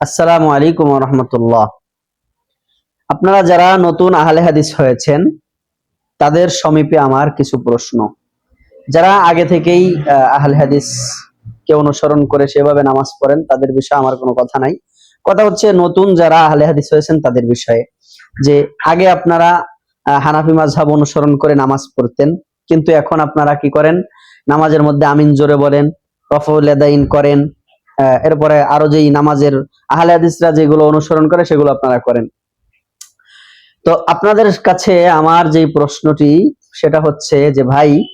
আসসালামু আলাইকুম রহমতুল্লাহ। আপনারা যারা নতুন আহলে হাদিস হয়েছেন, তাদের সমীপে আমার কিছু প্রশ্ন। যারা আগে থেকেই আহলে হাদিস কে অনুসরণ করে সেভাবে নামাজ পড়েন, তাদের বিষয়ে আমার কোনো কথা নাই। কথা হচ্ছে, নতুন যারা আহলে হাদিস হয়েছেন, তাদের বিষয়ে। যে, আগে আপনারা হানাফি মাযহাব অনুসরণ করে নামাজ পড়তেন, কিন্তু এখন আপনারা কি করেন? নামাজের মধ্যে আমিন জোরে বলেন, রফউল ইয়াদাইন করেন এরপরে আরও যেই নামাজের আহলে হাদিসরা যেগুলো অনুসরণ করে, সেগুলো আপনারা করেন। তো আপনাদের কাছে আমার যে প্রশ্নটি, সেটা হচ্ছে যে, ভাই,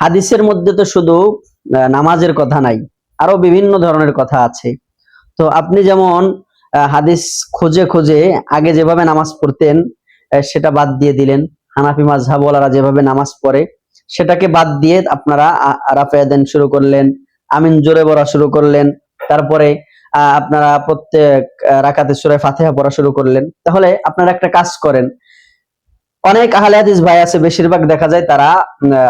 হাদিসের মধ্যে তো শুধু নামাজের কথা নাই, আরও বিভিন্ন ধরনের কথা আছে। তো আপনি যেমন হাদিস খুঁজে খুঁজে আগে যেভাবে নামাজ পড়তেন সেটা বাদ দিয়ে দিলেন। হানাফি মাযহাবওয়ালারা যেভাবে নামাজ পড়ে, সেটাকে বাদ দিয়ে আপনারা আ- রাফে দেন শুরু করলেন, আমিন জোরে পড়া শুরু করলেন তারপরে আপনারা প্রত্যেক আহ, রাকাতে সূরা ফাতিহা পড়া শুরু করলেন। তাহলে আপনারা একটা কাজ করেন। অনেক আহলে হাদিস ভাই আছে বেশিরভাগ দেখা যায় তারা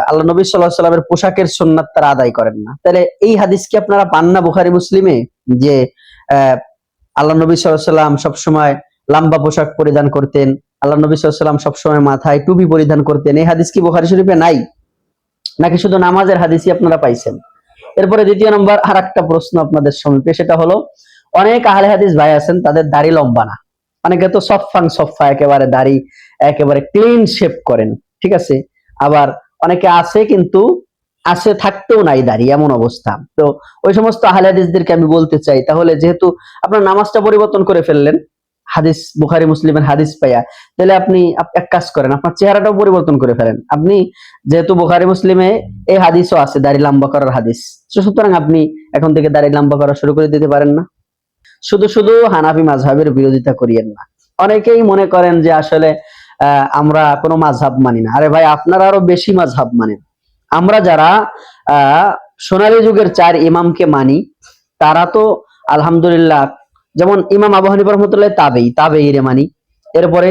আল্লাহ নবী আলাইহি সাল্লামের পোশাকের সুন্নাত তারা আদায় করেন না। তাহলে এই হাদিস কি আপনারা পান না বুখারী মুসলিমে? যে আল্লাহ নবী আলাইহি সাল্লাম সবসময় লম্বা পোশাক পরিধান করতেন আল্লাহ নবী সাল্লাম সবসময় মাথায় টুপি পরিধান করতেন। এই হাদিস কি বুখারি শরীফে নাই? নাকি শুধু নামাজের হাদিসই আপনারা পাইছেন? এরপরে দ্বিতীয় নম্বর আর একটা প্রশ্ন আপনাদের সমীপে, সেটা হলো, অনেক আহলে হাদিস ভাই আছেন, তাদের দাড়ি লম্বা না। অনেকে তো সফাং সফা একেবারে দাড়ি একেবারে ক্লিন শেপ করেন, ঠিক আছে? আবার অনেকে আছে কিন্তু আছে থাকতেও নাই দাড়ি, এমন অবস্থা। তো ওই সমস্ত আহলে হাদিসদেরকে আমি বলতে চাই, তাহলে যেহেতু আপনার নামাজটা পরিবর্তন করে ফেললেন, হাদিস, বুখারি, মুসলিমের হাদিস পাইয়া, তাহলে আপনি এক কাজ করেন, আপনার চেহারাটাও পরিবর্তন করে ফেলেন। আপনি যেহেতু বুখারি, মুসলিমে এই হাদিসও আছে, দাড়ি লম্বা করার হাদিস। সুতরাং আপনি এখন থেকে দাড়ি লম্বা করা শুরু করে দিতে পারেন না। শুধু শুধু হানাফি মাযহাবের বিরোধিতা করিয়েন না। অনেকেই মনে করেন যে আসলে আমরা কোনো মাযহাব মানি না। আরে ভাই, আপনারা আরও বেশি মাযহাব মানেন। আমরা যারা সোনালী যুগের চার ইমামকে মানি, তারা তো আলহামদুলিল্লাহ, যেমন ইমাম আবু হানিফা রহমতুল্লাহ তাবেই তাবেই রে মানি। এরপরে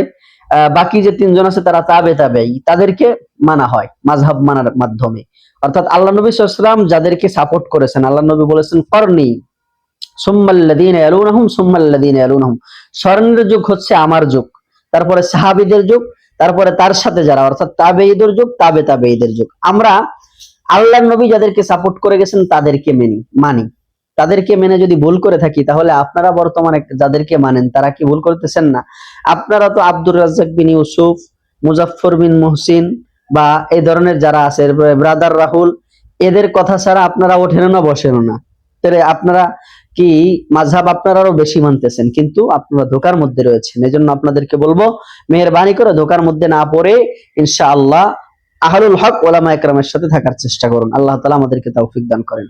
বাকি যে তিনজন আছে তারা তাবে তাবেই তাদেরকে মানা হয়, মাযহাব মানার মাধ্যমে। অর্থাৎ আল্লাহ নবী সাল্লাম যাদেরকে সাপোর্ট করেছেন, আল্লাহ নবী বলেছেন করনি স্বর্ণের যুগ হচ্ছে আমার যুগ, তারপরে সাহাবীদের যুগ, তারপরে তার সাথে যারা, অর্থাৎ তাবেঈদের যুগ, তাবে যুগ। আমরা আল্লাহর নবী যাদেরকে সাপোর্ট করে গেছেন, তাদেরকে মেনি, মানি। তাদেরকে মেনে যদি ভুল করে থাকি, তাহলে আপনারা বর্তমানে যাদেরকে মানেন, তারা কি ভুল করতেছেন না? আপনারা তো আব্দুর রাজ্জাক বিন ইউসুফ, মুজাফফর বিন মুহসিন বা এই ধরনের যারা আছে ব্রাদার রাহুল, এদের কথা ছাড়া আপনারা ওঠেন না, বসেন না। আপনারা কি মাঝহাব আপনারা আরও বেশি মানতেছেন? কিন্তু আপনারা ধোকার মধ্যে রয়েছেন। এই জন্য আপনাদেরকে বলব, মেহরবানি করে ধোকার মধ্যে না পড়ে ইনশাআল্লাহ আহলুল হক ওলামা একরামের সাথে থাকার চেষ্টা করুন। আল্লাহ তালা আমাদেরকে তৌফিক দান করেন।